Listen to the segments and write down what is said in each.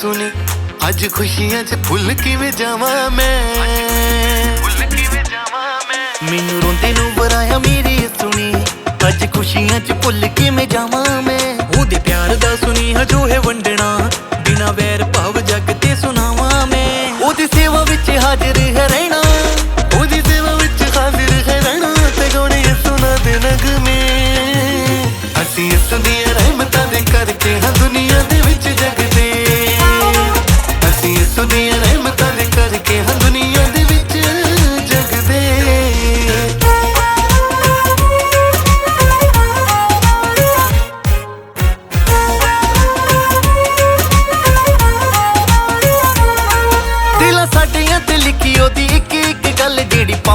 ਸੁਣੀ ਅੱਜ ਖੁਸ਼ੀਆਂ 'ਚ ਭੁੱਲ ਕਿਵੇਂ ਜਾਵਾਂ ਮੈਂ? ਫੁੱਲ ਕਿਵੇਂ ਜਾਵਾਂ ਮੈਂ ਮੈਨੂੰ ਰੋਂਦੇ ਨੂੰ ਬਰਾਇਆ ਮੇਰੀ ਸੁਣੀ। ਅੱਜ ਖੁਸ਼ੀਆਂ 'ਚ ਭੁੱਲ ਕਿਵੇਂ ਜਾਵਾਂ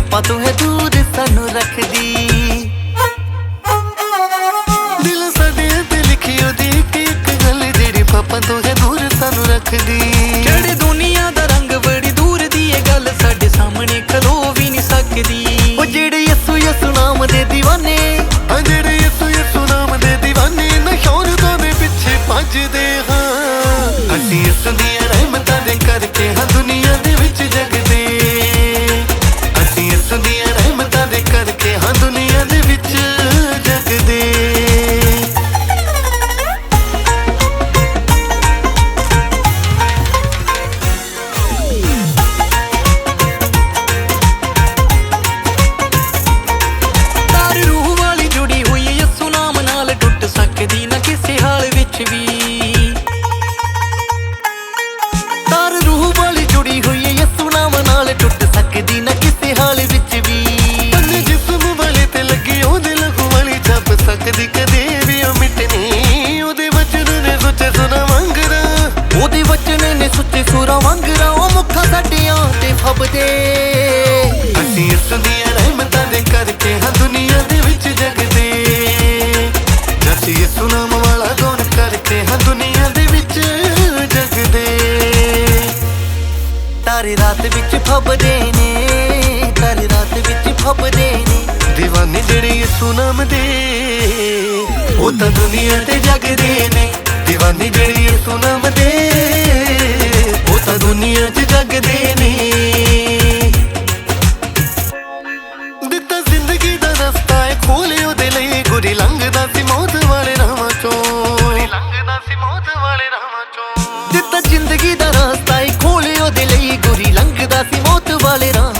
ਆਪਾਂ ਤੋਂ ਹੈ ਦੂਰ ਸਾਨੂੰ ਰੱਖਦੀ। ਦਿਲ ਸਾਡੇ ਤੇ ਲਿਖੀ ਉਹਦੀ ਇੱਕ ਗੱਲ, ਜਿਹੜੀ ਪਾਪਾ ਤੋਂ ਹੈ ਦੂਰ ਸਾਨੂੰ ਰੱਖਦੀ। ਕਿਹੜੀ ਦੁਨੀਆ ਦਾ ਰੰਗ ਬੜੀ ਦੂਰ ਦੀ ਇਹ ਗੱਲ ਸਾਡੇ ਸਾਹਮਣੇ ਖਲੋ ਵੀ ਨਹੀਂ ਸਕਦੀ। ਉਹ ਜਿਹੜੇ ਯਸੂ ਯਸੂ ਨਾਮ ਦੇ دیਵਾਨੇ ਆ ਜਿਹੜੇ ਯਸੂ ਯਸੂ ਨਾਮ ਦੇ دیਵਾਨੇ ਨਾ ਸ਼ੌਹਰਤਾਂ ਦੇ ਪਿੱਛੇ ਭੱਜਦੇ ਹਾਂ। ਅਸੀਂ ਇਸ ਦੀਆਂ ਰਹਿਮਤਾਂ ਦੇ ਕਰਕੇ ਹਾਂ ਦੁਨੀਆ ਨਾਲ ਟੁੱਟ ਸਕਦੀ ਰਾਤ ਵਿੱਚ ਫੱਬਦੇ ਨੇ ਕਰ ਰਾਤ ਵਿੱਚ ਫੱਬਦੇ ਨੇ। دیਵਾਨੇ ਜਿਹੜੇ ਯਿਸੂ ਨਾਮ ਦੇ, ਉਹ ਤਾਂ ਦੁਨੀਆ ਤੇ ਜਗਦੇ ਨੇ। دیਵਾਨੇ ਜਿਹੜੇ ਯਿਸੂ ਨਾਮ ਦੇ, ਉਹ ਤਾਂ ਦੁਨੀਆ 'ਚ ਜਗਦੇ ਨੇ। ਦਿੱਤਾ ਜ਼ਿੰਦਗੀ ਦਾ ਰਸਤਾ ਹੈ ਖੋਲੇ ਉਹਦੇ ਲਈ। ਗੁਰੀ ਲੰਘਦਾ ਸੀ ਮੌਤ ਵਾਲੇ ਰਾਹਾਂ 'ਚੋਂ। ਗੁਰੀ ਲੰਘਦਾ ਸੀ ਮੌਤ ਵਾਲੇ ਰਾਹਾਂ 'ਚੋਂ। ਦਿੱਤਾ ਜ਼ਿੰਦਗੀ ਦਾ ਰਸਤਾ ਹੈ பசி மூத்து வலிரும்.